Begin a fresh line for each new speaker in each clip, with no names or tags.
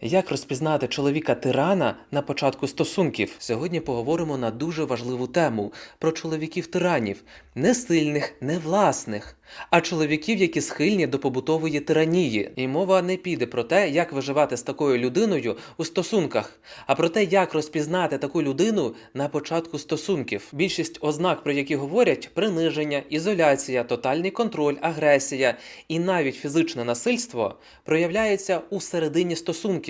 Як розпізнати чоловіка тирана на початку стосунків? Сьогодні поговоримо на дуже важливу тему про чоловіків тиранів, не сильних, не власних, а чоловіків, які схильні до побутової тиранії. І мова не піде про те, як виживати з такою людиною у стосунках, а про те, як розпізнати таку людину на початку стосунків. Більшість ознак, про які говорять, приниження, ізоляція, тотальний контроль, агресія і навіть фізичне насильство проявляється у середині стосунків.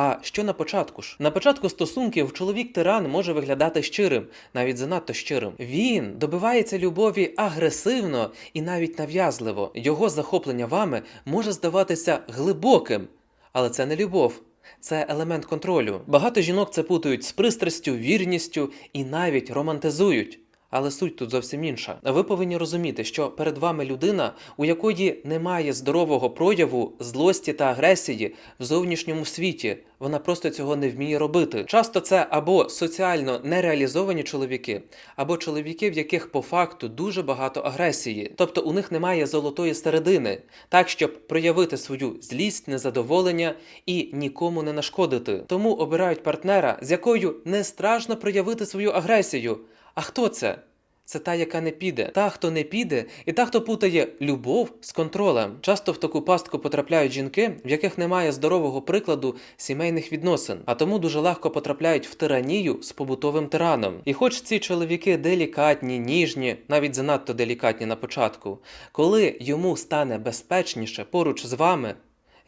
А що на початку ж? На початку стосунків чоловік тиран може виглядати щирим, навіть занадто щирим. Він добивається любові агресивно і навіть нав'язливо. Його захоплення вами може здаватися глибоким, але це не любов. Це елемент контролю. Багато жінок це путають з пристрастю, вірністю і навіть романтизують. Але суть тут зовсім інша. Ви повинні розуміти, що перед вами людина, у якої немає здорового прояву злості та агресії в зовнішньому світі. Вона просто цього не вміє робити. Часто це або соціально нереалізовані чоловіки, або чоловіки, в яких по факту дуже багато агресії. Тобто у них немає золотої середини, так щоб проявити свою злість, незадоволення і нікому не нашкодити. Тому обирають партнера, з якою не страшно проявити свою агресію. А хто це? Це та, яка не піде, та, хто не піде, і та, хто путає любов з контролем. Часто в таку пастку потрапляють жінки, в яких немає здорового прикладу сімейних відносин, а тому дуже легко потрапляють в тиранію з побутовим тираном. І хоч ці чоловіки делікатні, ніжні, навіть занадто делікатні на початку, коли йому стане безпечніше поруч з вами.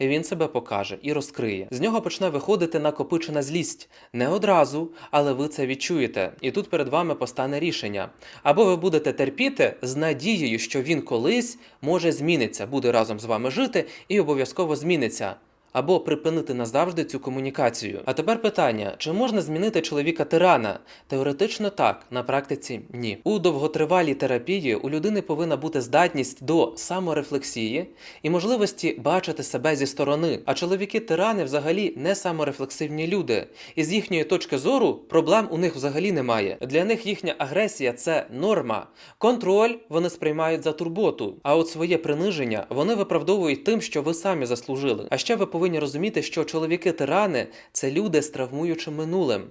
Він себе покаже і розкриє. З нього почне виходити накопичена злість. Не одразу, але ви це відчуєте. І тут перед вами постане рішення. Або ви будете терпіти з надією, що він колись може зміниться, буде разом з вами жити і обов'язково зміниться. Або припинити назавжди цю комунікацію. А тепер питання: чи можна змінити чоловіка тирана? Теоретично так, на практиці ні. У довготривалій терапії у людини повинна бути здатність до саморефлексії і можливості бачити себе зі сторони. А чоловіки тирани взагалі не саморефлексивні люди. І з їхньої точки зору проблем у них взагалі немає. Для них їхня агресія це норма. Контроль вони сприймають за турботу. А от своє приниження вони виправдовують тим, що ви самі заслужили. А ще ви повинні розуміти, що чоловіки-тирани це люди з травмуючим минулим.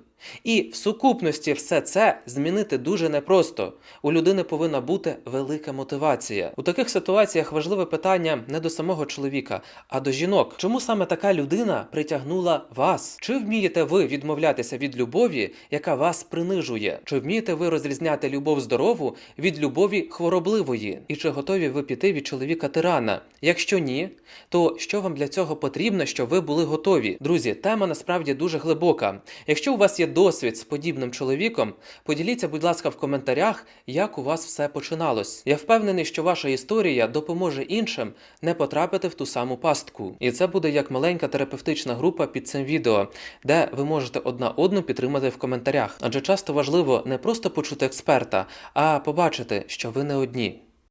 І в сукупності все це змінити дуже непросто. У людини повинна бути велика мотивація. У таких ситуаціях важливе питання не до самого чоловіка, а до жінок. Чому саме така людина притягнула вас? Чи вмієте ви відмовлятися від любові, яка вас принижує? Чи вмієте ви розрізняти любов здорову від любові хворобливої? І чи готові ви піти від чоловіка тирана? Якщо ні, то що вам для цього потрібно, щоб ви були готові? Друзі, тема насправді дуже глибока. Якщо у вас є досвід з подібним чоловіком, поділіться, будь ласка, в коментарях, як у вас все починалось. Я впевнений, що ваша історія допоможе іншим не потрапити в ту саму пастку. І це буде як маленька терапевтична група під цим відео, де ви можете одна одну підтримати в коментарях. Адже часто важливо не просто почути експерта, а побачити, що ви не одні.